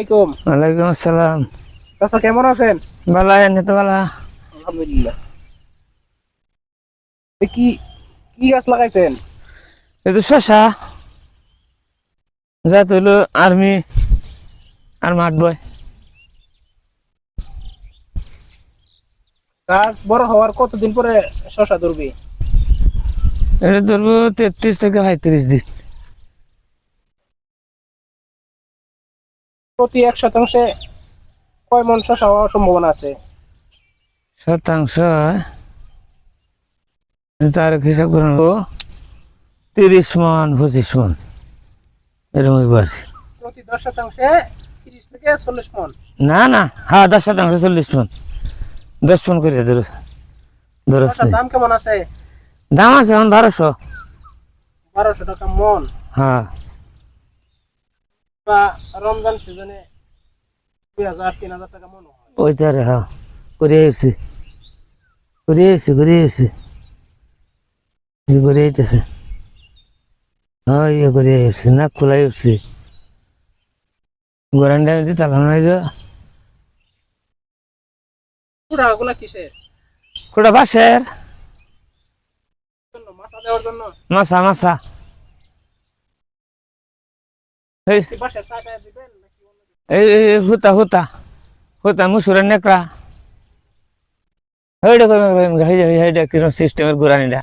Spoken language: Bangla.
আলাইকুম। ওয়ালাইকুম আসসালাম। চাচা কেমন আছেন? ভালো এনে তো ভালো? আলহামদুলিল্লাহ। কি কি গাছ লাগাইছেন? এই তো শশা যা তো হলো আর্মি আর মাঠ বয়। গাছ বড় হওয়ার কতদিন পরে শশা ধরবে? এটা ধরবো তেত্রিশ থেকে পঁয়ত্রিশ দিন। প্রতি এক শতাংশে কয় মন শশা হওয়ার সম্ভাবনা আছে? শতাংশ? তার হিসাব করে নেব। তিরিশ মন পঁচিশ মন। এরকম পারছি প্রতি দশ শতাংশে তিরিশ থেকে চল্লিশ মন। না না। হ্যাঁ দশ শতাংশ চল্লিশ মন। দশ মন করে ধরো। ধরো দাম কেমন আছে? দাম আছে এখন বারোশো। বারোশো টাকা মন। হ্যাঁ। বা রমজান সিজনে দুই হাজার তিন হাজার টাকা মন হয়। হ্যাঁ। করে এসছি করে এসছি করে এসছি করে আইতেছে? হ্যাঁ ইয়ে করে এসছি না এসছি যে। কিসের? বাসের মাছা দেওয়ার জন্য? মাছা মাছা। এই হুতা হুতা। হুতা মুসুরের নেকড়া। হেইটা কিরম সিস্টেমের গোরানিটা